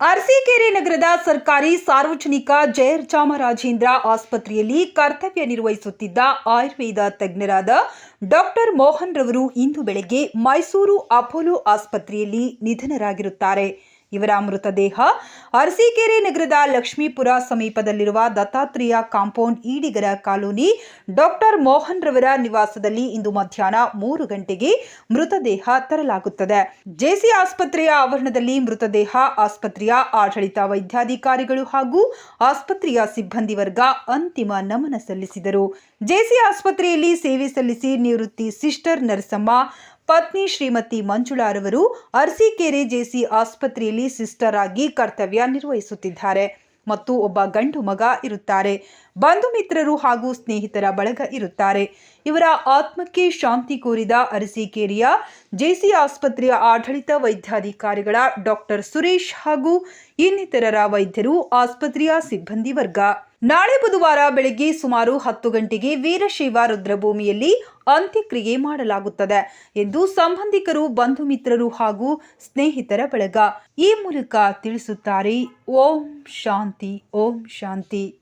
ಅರಸೀಕೆರೆ ನಗರದ ಸರ್ಕಾರಿ ಸಾರ್ವಜನಿಕ ಜಯರ್ ಚಾಮರಾಜೇಂದ್ರ ಆಸ್ಪತ್ರೆಯಲ್ಲಿ ಕರ್ತವ್ಯ ನಿರ್ವಹಿಸುತ್ತಿದ್ದ ಆಯುರ್ವೇದ ತಜ್ಞರಾದ ಡಾಕ್ಟರ್ ಮೋಹನ್ ರವರು ಇಂದು ಬೆಳಗ್ಗೆ ಮೈಸೂರು ಅಪೋಲೋ ಆಸ್ಪತ್ರೆಯಲ್ಲಿ ನಿಧನರಾಗಿರುತ್ತಾರೆ. ಇವರ ಮೃತದೇಹ ಅರಸೀಕೆರೆ ನಗರದ ಲಕ್ಷ್ಮೀಪುರ ಸಮೀಪದಲ್ಲಿರುವ ದತ್ತಾತ್ರೇಯ ಕಾಂಪೌಂಡ್ ಈಡಿಗರ ಕಾಲೋನಿ. ಡಾಕ್ಟರ್ ಮೋಹನ್ ರವರ ನಿವಾಸದಲ್ಲಿ ಇಂದು ಮಧ್ಯಾಹ್ನ ಮೂರು ಗಂಟೆಗೆ ಮೃತದೇಹ ತರಲಾಗುತ್ತದೆ. ಜೆಸಿ ಆಸ್ಪತ್ರೆಯ ಆವರಣದಲ್ಲಿ ಮೃತದೇಹ, ಆಸ್ಪತ್ರೆಯ ಆಡಳಿತ ವೈದ್ಯಾಧಿಕಾರಿಗಳು ಹಾಗೂ ಆಸ್ಪತ್ರೆಯ ಸಿಬ್ಬಂದಿ ವರ್ಗ ಅಂತಿಮ ನಮನ ಸಲ್ಲಿಸಿದರು. ಜೆಸಿ ಆಸ್ಪತ್ರೆಯಲ್ಲಿ ಸೇವೆ ಸಲ್ಲಿಸಿ ನಿವೃತ್ತಿ ಸಿಸ್ಟರ್ ನರಸಮ್ಮ ಪತ್ನಿ ಶ್ರೀಮತಿ ಮಂಜುಳಾರವರು ಅರಸೀಕೆರೆ ಜೆಸಿ ಆಸ್ಪತ್ರೆಯಲ್ಲಿ ಸಿಸ್ಟರ್ ಆಗಿ ಕರ್ತವ್ಯ ನಿರ್ವಹಿಸುತ್ತಿದ್ದಾರೆ. ಮತ್ತು ಒಬ್ಬ ಗಂಡು ಮಗ ಇರುತ್ತಾರೆ. ಬಂಧು ಮಿತ್ರರು ಹಾಗೂ ಸ್ನೇಹಿತರ ಬಳಗ ಇರುತ್ತಾರೆ. ಇವರ ಆತ್ಮಕ್ಕೆ ಶಾಂತಿ ಕೋರಿದ ಅರಸೀಕೇರಿಯ ಜೆಸಿ ಆಸ್ಪತ್ರೆಯ ಆಡಳಿತ ವೈದ್ಯಾಧಿಕಾರಿಗಳ ಡಾಕ್ಟರ್ ಸುರೇಶ್ ಹಾಗೂ ಇನ್ನಿತರರ ವೈದ್ಯರು ಆಸ್ಪತ್ರೆಯ ಸಿಬ್ಬಂದಿ ವರ್ಗ. ನಾಳೆ ಬುಧವಾರ ಬೆಳಗ್ಗೆ ಸುಮಾರು ಹತ್ತು ಗಂಟೆಗೆ ವೀರಶೈವ ರುದ್ರಭೂಮಿಯಲ್ಲಿ ಅಂತ್ಯಕ್ರಿಯೆ ಮಾಡಲಾಗುತ್ತದೆ ಎಂದು ಸಂಬಂಧಿಕರು, ಬಂಧು ಮಿತ್ರರು ಹಾಗೂ ಸ್ನೇಹಿತರ ಬಳಗ ಈ ಮೂಲಕ ತಿಳಿಸುತ್ತಾರೆ. ಓಂ ಶಾಂತಿ ಓಂ ಶಾಂತಿ.